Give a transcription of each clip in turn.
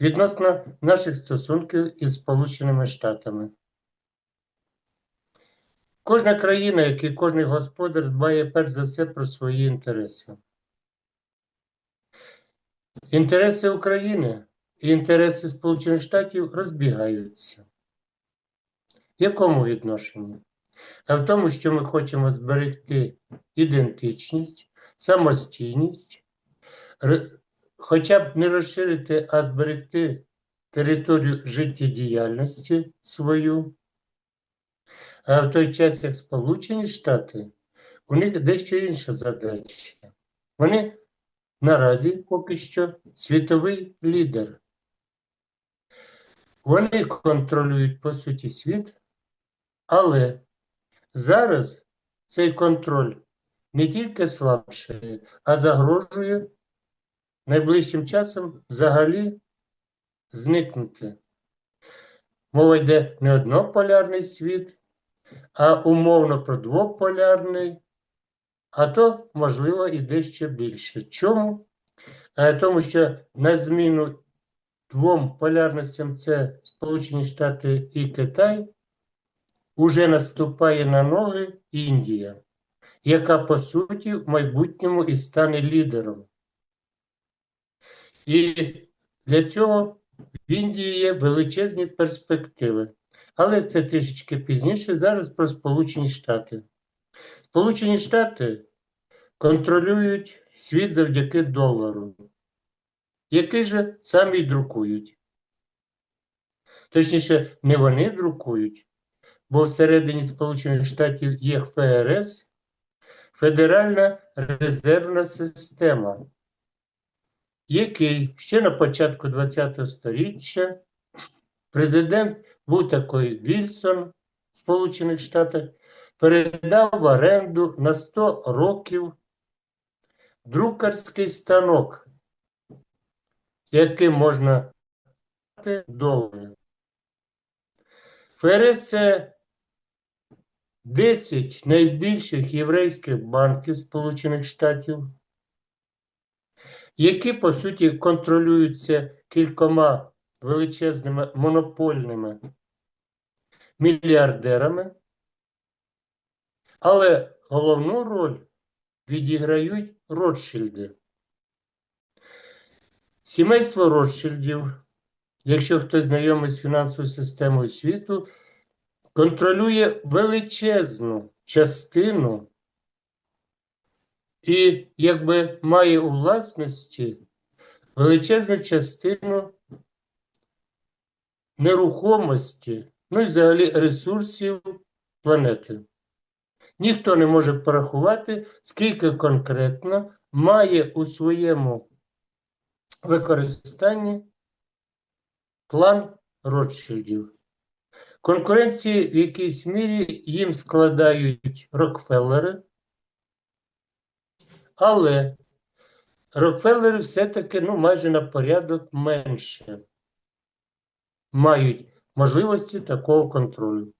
відносно наших стосунків із Сполученими Штатами. Кожна країна, як і кожен господар, дбає перш за все про свої інтереси. Інтереси України і інтереси Сполучених Штатів розбігаються. В якому відношенні? А в тому, що ми хочемо зберегти ідентичність, самостійність, хоча б не розширити, а зберегти територію життєдіяльності свою. А в той час, як Сполучені Штати, у них дещо інша задача. Вони наразі поки що світовий лідер. Вони контролюють по суті світ, але зараз цей контроль не тільки слабшає, а загрожує найближчим часом взагалі зникнути. Мова йде не однополярний світ, а умовно про двополярний, а то, можливо, і дещо більше. Чому? Е, Тому що на зміну двом полярностям це Сполучені Штати і Китай, уже наступає на ноги Індія, яка по суті в майбутньому і стане лідером. І для цього в Індії є величезні перспективи. Але це трішечки пізніше. Зараз про Сполучені Штати. Сполучені Штати контролюють світ завдяки долару, який же самі друкують. Точніше, не вони друкують, бо всередині Сполучених Штатів є ФРС, Федеральна резервна система, який ще на початку ХХ століття президент був такий Вільсон Сполучених Штатах, передав в оренду на 100 років друкарський станок, яким можна дати долари. ФРС це 10 найбільших єврейських банків Сполучених Штатів, які, по суті, контролюються кількома величезними монопольними мільярдерами, але головну роль відіграють Ротшильди. Сімейство Ротшильдів, якщо хтось знайомий з фінансовою системою світу, контролює величезну частину і якби має у власності величезну частину нерухомості, ну і взагалі ресурсів планети. Ніхто не може порахувати, скільки конкретно має у своєму використанні клан Ротшильдів. Конкуренції в якійсь мірі їм складають Рокфеллери, але Рокфеллери все-таки ну, майже на порядок менше мають можливості такого контролю.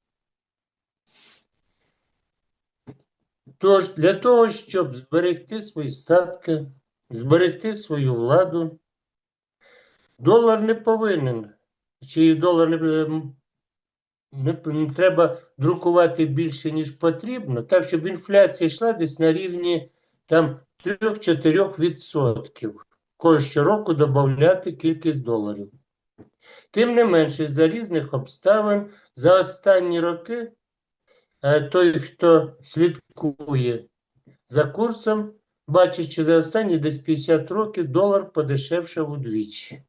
Тож, для того, щоб зберегти свої статки, зберегти свою владу, долар не повинен, чи долар не, не, не треба друкувати більше, ніж потрібно, так, щоб інфляція йшла десь на рівні там 3-4%. Кожного додати кількість доларів. Тим не менше, за різних обставин за останні роки е, той, хто слідкує за курсом, бачить, що за останні десь 50 років долар подешевшав удвічі.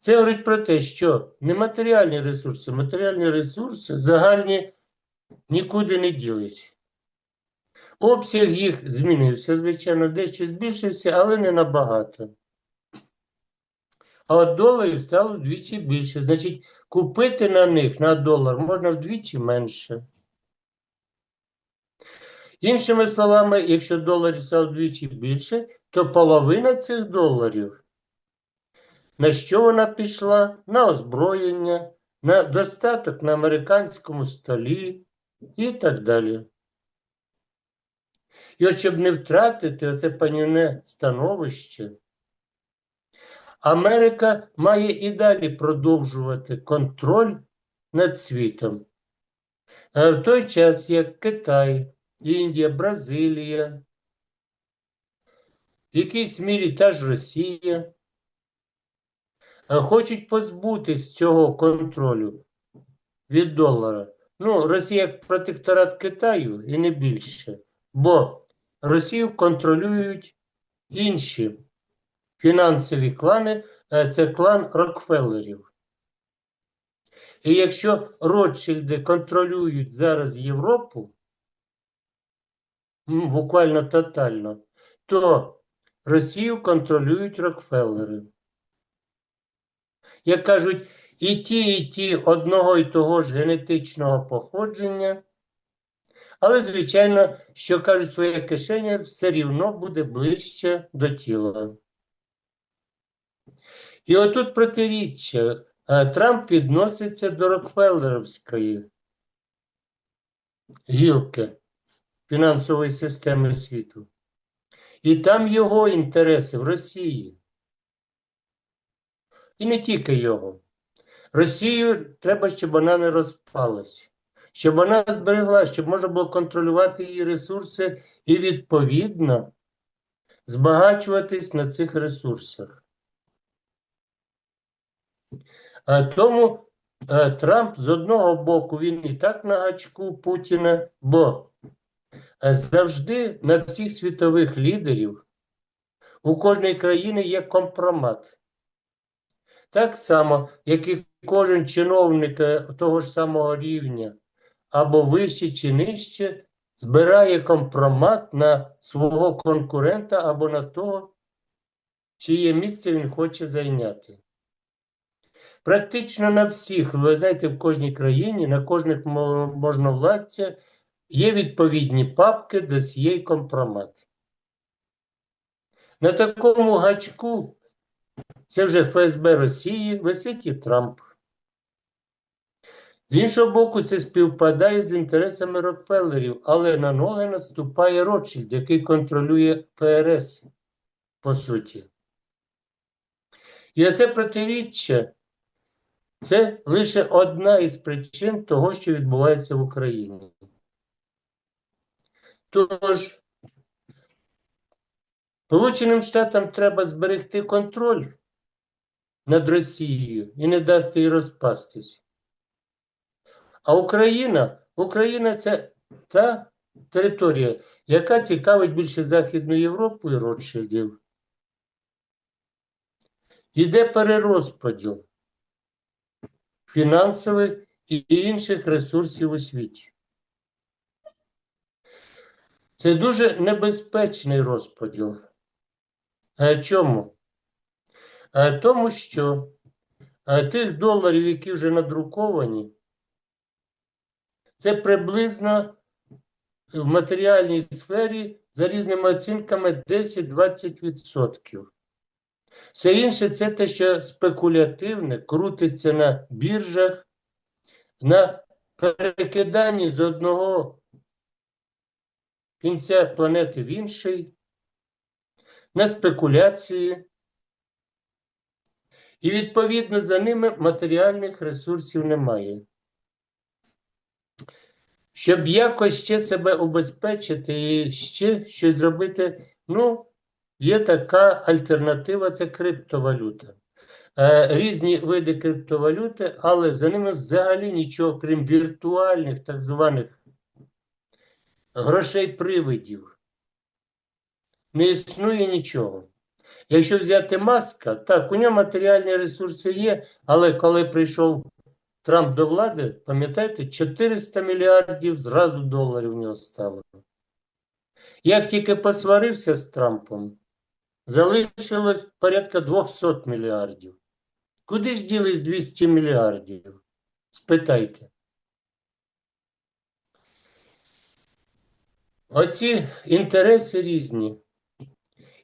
Це говорить про те, що нематеріальні ресурси, матеріальні ресурси загальні нікуди не ділись. Обсяг їх змінився, звичайно, дещо збільшився, але не набагато. А от доларів стало вдвічі більше. Значить, купити на них на долар можна вдвічі менше. Іншими словами, якщо доларів стало вдвічі більше, то половина цих доларів, на що вона пішла? На озброєння, на достаток на американському столі і так далі. І от щоб не втратити оце панівне становище, Америка має і далі продовжувати контроль над світом. В той час, як Китай, Індія, Бразилія, в якійсь мірі та ж Росія хочуть позбутись цього контролю від долара. Ну, Росія як протекторат Китаю і не більше, бо Росію контролюють інші фінансові клани, е, це клан Рокфеллерів. І якщо Ротшильди контролюють зараз Європу, буквально тотально, то Росію контролюють Рокфеллери. Як кажуть, і ті, і ті одного і того ж генетичного походження, але, звичайно, що кажуть, своє кишеня все рівно буде ближче до тіла. І отут протиріччя. Е, Трамп відноситься до Рокфеллерівської гілки фінансової системи світу. І там його інтереси в Росії. І не тільки його. Росію треба, щоб вона не розпалась, щоб вона зберегла, щоб можна було контролювати її ресурси і, відповідно, збагачуватись на цих ресурсах. Тому е, Трамп з одного боку він і так на гачку Путіна, бо е, завжди на всіх світових лідерів у кожної країни є компромат. Так само, як і кожен чиновник е, того ж самого рівня, або вище чи нижче, збирає компромат на свого конкурента або на того, чиє місце він хоче зайняти. Практично на всіх, ви знаєте, в кожній країні, на кожних мо- можновладця є відповідні папки, де є компромат. На такому гачку, це вже ФСБ Росії, висить і Трамп. З іншого боку, це співпадає з інтересами Рокфеллерів, але на ноги наступає Ротшильд, який контролює ФРС, по суті. І оце протиріччя це лише одна із причин того, що відбувається в Україні. Тож, Сполученим Штатам треба зберегти контроль над Росією і не дасти їй розпастись. А Україна, Україна це та територія, яка цікавить більше Західну Європу і Ротшильдів. Іде перерозподіл фінансових і інших ресурсів у світі. Це дуже небезпечний розподіл. Е, Чому? Е, Тому що е, тих доларів, які вже надруковані, це приблизно в матеріальній сфері за різними оцінками 10-20%. Все інше це те, що спекулятивне, крутиться на біржах, на перекиданні з одного кінця планети в інший, на спекуляції. І відповідно за ними матеріальних ресурсів немає. Щоб якось ще себе убезпечити і ще щось зробити, ну, є така альтернатива це криптовалюта. Е, різні види криптовалюти, але за ними взагалі нічого, крім віртуальних так званих грошей привидів. Не існує нічого. Якщо взяти маска, так, у нього матеріальні ресурси є, але коли прийшов Трамп до влади, пам'ятаєте, 400 мільярдів зразу доларів у нього стало. Як тільки посварився з Трампом, залишилось порядка 200 мільярдів. Куди ж ділись 200 мільярдів? Спитайте. Оці інтереси різні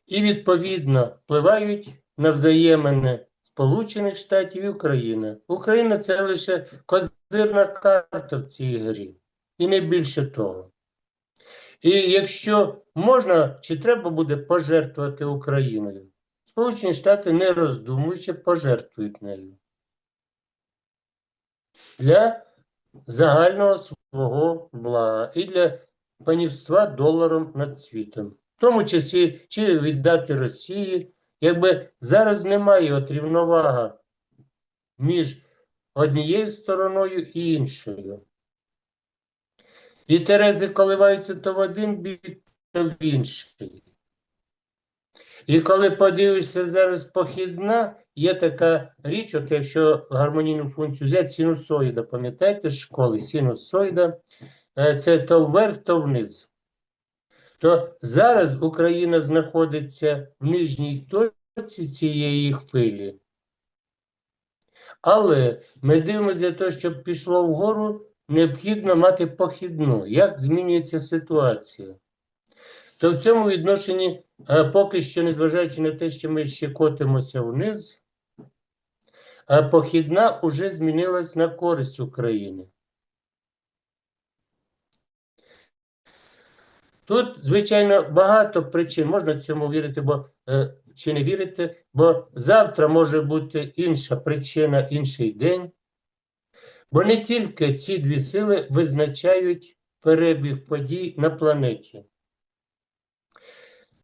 і відповідно впливають на взаємини Сполучених Штатів і України. Україна це лише козирна карта в цій грі, і не більше того. І якщо можна чи треба буде пожертвувати Україною, Сполучені Штати, не роздумуючи, пожертвують нею для загального свого блага і для панівства доларом над світом. В тому числі, чи віддати Росії, якби зараз немає от рівновага між однією стороною і іншою. І Терези коливаються то в один бік, то в інший. І коли подивишся зараз похідна, є така річ, от якщо гармонійну функцію взяти, синусоїда, пам'ятаєте школи, синусоїда, е, це то вверх, то вниз. То зараз Україна знаходиться в нижній точці цієї хвилі. Але ми дивимося для того, щоб пішло вгору, необхідно мати похідну. Як змінюється ситуація? То в цьому відношенні, е, поки що, незважаючи на те, що ми ще котимося вниз, е, похідна вже змінилась на користь України. Тут, звичайно, багато причин. Можна цьому вірити, бо е, чи не вірити, бо завтра може бути інша причина, інший день. Бо не тільки ці дві сили визначають перебіг подій на планеті.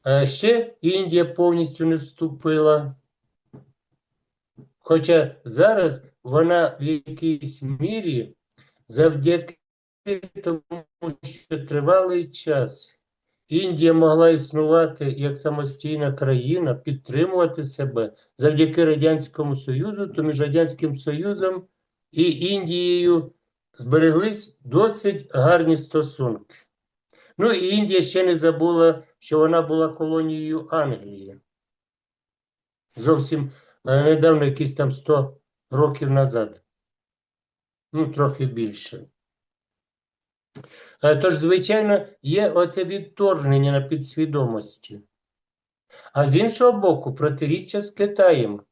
Е, Ще Індія повністю не вступила. Хоча зараз вона в якійсь мірі завдяки тому, що тривалий час Індія могла існувати як самостійна країна, підтримувати себе завдяки Радянському Союзу, то між Радянським Союзом і Індією збереглись досить гарні стосунки. Ну і Індія ще не забула, що вона була колонією Англії. Зовсім е, недавно, якісь там 100 років назад. Ну, трохи більше. Е, Тож, звичайно, є оце відторгнення на підсвідомості. А з іншого боку, протиріччя з Китаєм.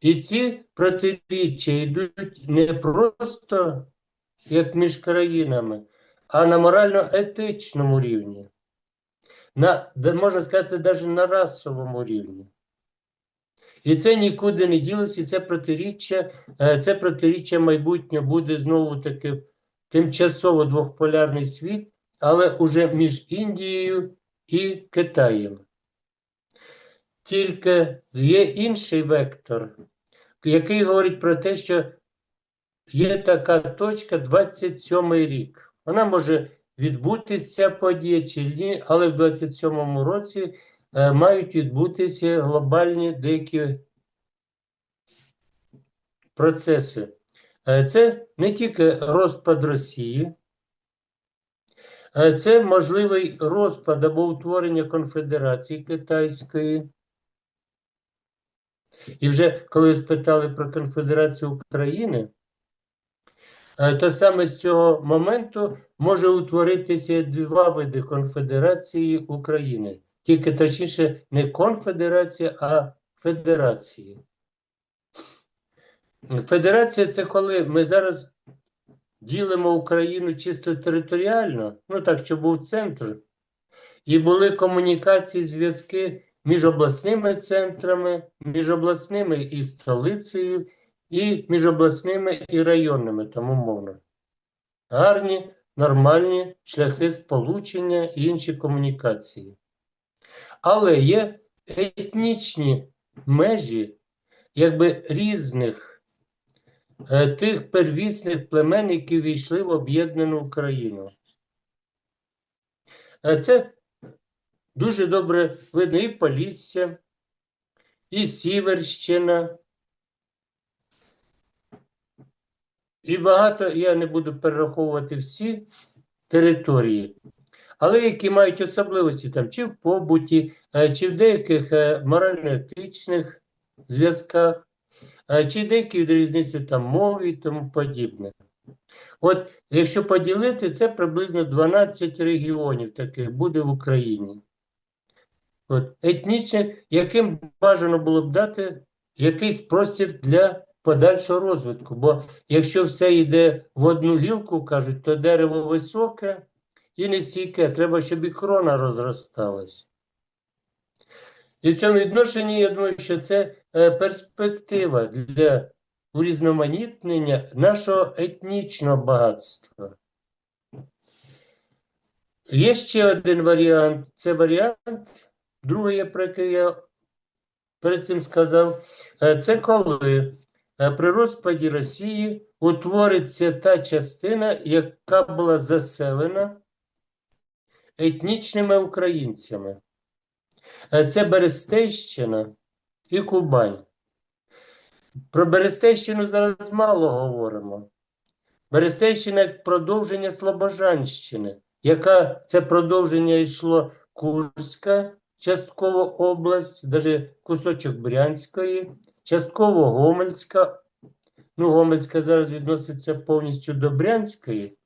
І ці протиріччя йдуть не просто як між країнами, а на морально-етичному рівні. На, можна сказати, навіть на расовому рівні. І це нікуди не ділося, і це протиріччя, е, це протиріччя майбутнє буде знову таки тимчасово двохполярний світ, але уже між Індією і Китаєм. Тільки є інший вектор, який говорить про те, що є така точка 27 рік. Вона може відбутися подія чи ні, але в 27-му році е, мають відбутися глобальні деякі процеси. Е, Це не тільки розпад Росії, е, це можливий розпад або утворення конфедерації китайської. І вже коли спитали про конфедерацію України, е, то саме з цього моменту може утворитися два види конфедерації України. Тільки точніше, не конфедерація, а федерації. Федерація це коли ми зараз ділимо Україну чисто територіально, ну так, щоб був центр, і були комунікації, зв'язки між обласними центрами, між обласними і столицею, і між обласними і районними, там умовно. Гарні, нормальні шляхи сполучення і інші комунікації. Але є етнічні межі, якби різних тих первісних племен, які війшли в об'єднану Україну. Е, Це дуже добре видно і Полісся, і Сіверщина. І багато, я не буду перераховувати всі території, але які мають особливості там, чи в побуті, е, чи в деяких е, морально-етичних зв'язках, е, чи деякі різниці там мови і тому подібне. От якщо поділити, це приблизно 12 регіонів таких буде в Україні. От, етнічних, яким бажано було б дати якийсь простір для подальшого розвитку. Бо якщо все йде в одну гілку, кажуть, то дерево високе і не стійке, треба, щоб і крона розросталась. І в цьому відношенні я думаю, що це е, перспектива для урізноманітнення нашого етнічного багатства. Є ще один варіант. Це варіант, другий, про який я перед цим сказав, е, це коли е, при розпаді Росії утвориться та частина, яка була заселена етнічними українцями. Е, Це Берестейщина і Кубань. Про Берестейщину зараз мало говоримо. Берестейщина як продовження Слобожанщини, яка це продовження йшло Курська, частково область, навіть кусочок Брянської, частково Гомельська. Ну, Гомельська зараз відноситься повністю до Брянської,